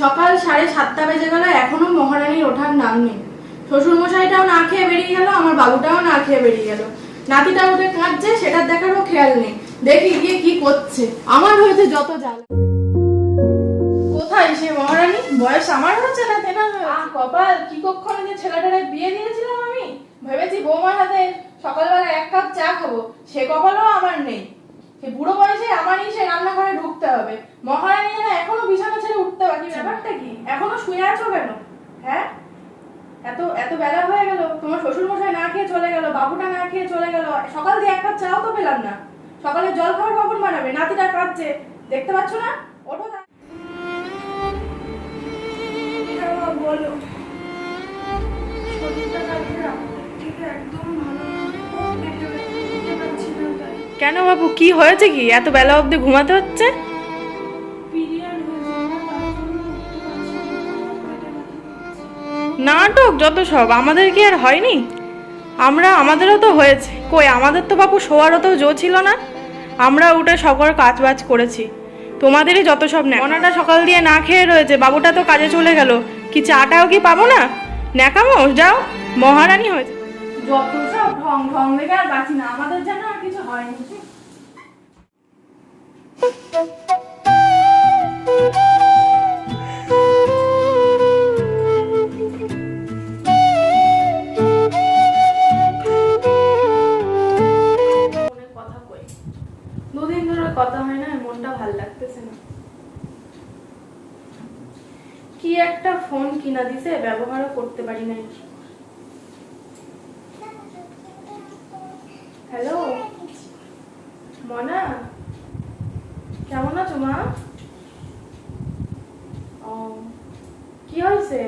সকাল সাড়ে সাতটা বেজে গেল, এখনও মহারানীর ওঠার নাম নেই। শ্বশুর মশাইটাও না খেয়ে বেরিয়ে গেল, আমার বাবুটাও না খেয়ে বেরিয়ে গেল। নাতিটা উঠে কাঁদছে, সেটার দেখারও খেয়াল নেই। দেখি গিয়ে কি করছে। আমার হয়েছে যত জাল কোথায় সে মহারানী? বয়স আমার হচ্ছে না তেনার কপাল, কি কক্ষণে যে ছেলেটারে বিয়ে দিয়েছিলাম আমি? ভেবেছি বৌমার হাতে সকালবেলা এক কাপ চা খাব, সে কপালও আমার নেই। সে বুড়ো বয়সে আমারই সে রান্নাঘরে ঢুকতে হবে। মহারানী যেন এখনও বিছানা ছেড়ে উঠতে বাকি ব্যাপারটা কি? এখনও শুয়ে আছো কেন? হ্যাঁ? এত এত বেলা হয়ে গেল। তোমার শ্বশুর মশাই না খেয়ে চলে গেল বাবুটা না খেয়ে চলে গেল। সকাল দিয়ে এক কাপ চাও তো পেলাম না। সকালে জল খাবার কখন বানাবে? নাতিটা কাঁদছে। দেখতে পাচ্ছ না না? কেন বাবু? কি হয়েছে কি? এত বেলা অবধি ঘুমাতে হচ্ছে। নাটক যত সব, আমাদের কি আর হয়নি? আমরা, আমাদেরও তো হয়েছে। কই, আমাদের তো বাপু শোয়ারও তো জো ছিল না। আমরা উঠে সকল কাজ বাজ করেছি। তোমাদেরই যত সব নেকাটা সকাল দিয়ে না খেয়ে রয়েছে, বাবুটা তো কাজে চলে গেল। কি চাটাও কি পাবো না? ন্যাকামো, যাও, মহারানী হয়েছে। যত সব ঢং ঢং দেখে আর বাঁচি না, আমাদের যেন আর কিছু হয়নি মনটা ভালো লাগতেছে না। কি একটা ফোন কিনা দিছে, ব্যবহারও করতে পারি নাই। হ্যালো মনা? কেমন আছো মা? ও, কি হয়েছে?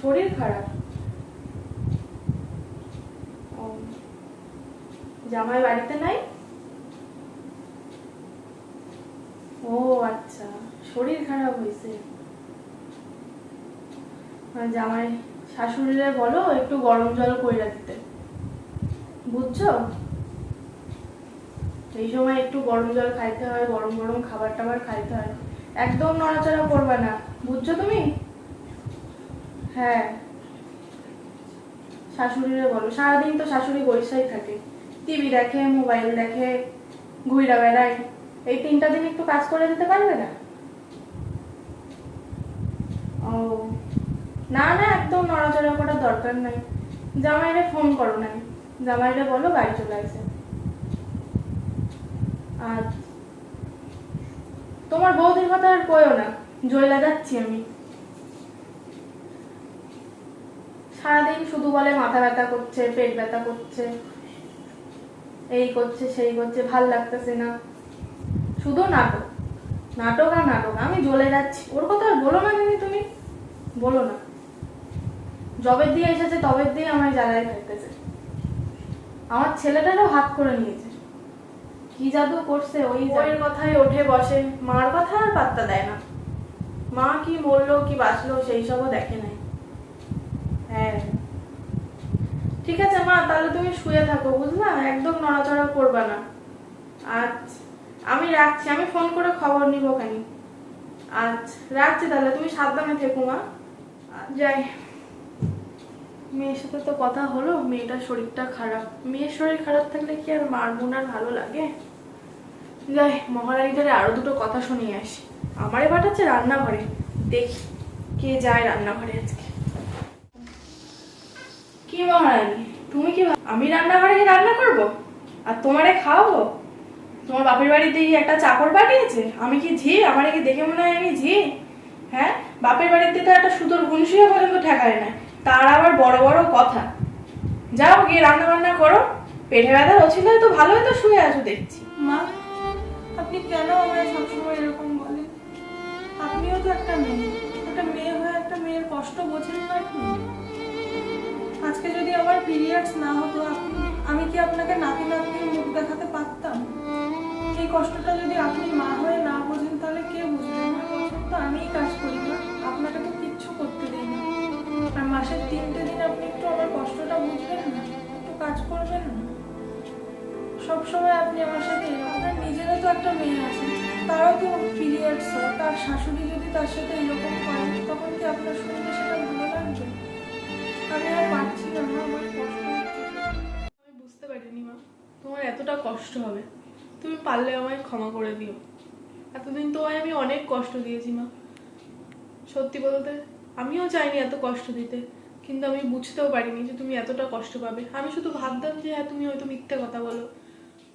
শরীর খারাপ। জামাই বাড়িতে নাই? ও আচ্ছা। শরীর খারাপ হয়েছে। জামাই, শাশুড়িরে বলো, একটু গরম জল কইরা দিতে। বুঝছ? এই সময় একটু গরম জল খাইতে হয়, গরম গরম খাবার টাবার খাইতে হয়। একদম নড়াচড়া করবে না। বুঝছ তুমি? হ্যাঁ। শাশুড়িরে বলো। সারাদিন তো শাশুড়ি বৈশাই থাকে। টিভি দেখে, মোবাইল দেখে, ঘুইরা বেড়ায়। এই তিনটা দিন একটু কাজ করে দিতে পারবে না? ও, না না, একদম নড়াচড়া করার দরকার নাই। জামাইরে ফোন করো নাই জামাইরে বলো বাড়ি চলে আসে। আর তোমার বৌদির কথা আর কইও না জয়লা যাচ্ছি আমি। সারাদিন শুধু বলে মাথা ব্যথা করছে, পেট ব্যথা করছে। এই করছে, সেই করছে, ভালো লাগতেছে না। শুধু নাটক। নাটক আর নাটক। আমি জ্বলে যাচ্ছি। ওর কথা আর বলো না দিদি তুমি। বলো না। জবের দিয়ে এসেছে, তবের দিয়ে আমার জ্বালায় খাইতেছে আমার ছেলেটারও হাত করে নিয়েছে। কি জাদু করছে ওই বইয়ের কথায় ওঠে বসে। মার কথা আর পাত্তা দেয় না। মা কি মরলো কি বাঁচলো, সেই সবও দেখে নাই। হ্যাঁ। ঠিক আছে মা, তাহলে তুমি শুয়ে থাকো, বুঝলা? একদম নড়াচড়া করবে না। আচ্ছা। আমি রাখছি, আমি ফোন করে খবর নিব কেন আচ্ছা রাখছি তাহলে, তুমি সাবধানে থেকো মা। যাই। মেয়ের সাথে তো কথা হলো, মেয়েটার শরীরটা খারাপ। মেয়ের শরীর খারাপ থাকলে কি আর মার বোন আর ভালো লাগে? যাই মহারানীদের আরও দুটো কথা শুনিয়ে আসি। আমারে পাঠাচ্ছে রান্নাঘরে। দেখি কে যায় রান্নাঘরে আজকে। কি মহারানী, তুমি কি আমি রান্নাঘরে রান্না করব? আর তোমারে খাওয়াবো? তোমার বাপের বাড়িতে একটা চাকর পাঠিয়েছে? আমি কি ঝি? আমার কি দেখে মনে হয় আমি ঝি? হ্যাঁ? বাপের বাড়িতে তো একটা সুতোর গুনশিও পর্যন্ত ঠেকায় না। তার আবার বড় বড় কথা। যাও গিয়ে রান্না বান্না করো। পেটে ব্যথা হচ্ছিল তো ভালোই তো শুয়ে আছো, দেখছি। মা, আপনি কেন আমায় সবসময় এরকম বলেন? আপনিও তো একটা মেয়ে। একটা মেয়ে হয়ে একটা মেয়ের কষ্ট বোঝেন না আপনি? আজকে যদি আমার পিরিয়ডস না হতো, আপনি আমি কি আপনাকে নাতি নাতনির মুখ দেখাতে পারতাম? এই কষ্টটা যদি আপনি মা হয়ে না বোঝেন, তাহলে কে বুঝবে? তো আমিই কাজ করি না। আপনাকে তো কিচ্ছু করতে দিই না। আর মাসের তিনটে দিন আপনি একটু আমার কষ্টটা বুঝবেন না? একটু কাজ করবেন না? সবসময় আপনি আমার সাথে আপনার নিজেরও তো একটা মেয়ে আছে। তারও তো পিরিয়ডস হয় তার শাশুড়ি যদি তার সাথে এরকম করে তখন কি আপনার শুনলে সেটা ভালো লাগবে? আমি আর পারছি না আমার কষ্ট বুঝতে পারিনি, মা। তোমার এতটা কষ্ট হবে। তুমি পারলে আমায় ক্ষমা করে দিও। এতদিন তোমায় আমি অনেক কষ্ট দিয়েছি, মা। সত্যি বলতে, আমিও চাইনি এত কষ্ট দিতে, কিন্তু আমি বুঝতেও পারিনি যে তুমি এতটা কষ্ট পাবে। আমি শুধু ভাবতাম যে হ্যাঁ তুমি হয়তো মিথ্যে কথা বলো,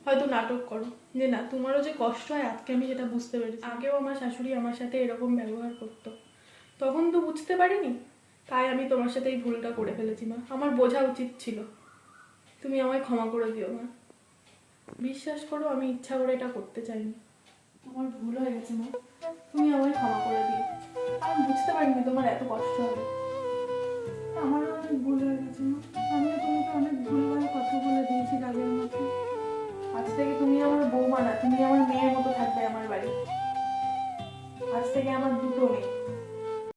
হয়তো নাটক করো। যে না, তোমারও যে কষ্ট হয়, আজকে আমি সেটা বুঝতে পেরেছি। আগেও আমার শাশুড়ি আমার সাথে এরকম ব্যবহার করতো। তখন তো বুঝতে পারিনি, তাই আমি তোমার সাথে এই ভুলটা করে ফেলেছি, মা। আমার বোঝা উচিত ছিল। তুমি আমায় ক্ষমা করে দিও, মা। বিশ্বাস করো, আমি ইচ্ছা করে এটা করতে চাইনি। আমার ভুল হয়ে গেছে, মা। তুমি আমায় ক্ষমা করে দিও। আমি বুঝতে পারিনি তোমার এত কষ্ট হবে। আমারও অনেক ভুল হয়ে গেছে, মা। আমিও তোমাকে অনেক ভুলভাল কথা বলে দিয়েছি আগের মতো আজ থেকে তুমি আমার বৌমা না, তুমি আমার মেয়ের মতো থাকবে আমার বাড়ি। আজ থেকে আমার দুটো মেয়ে।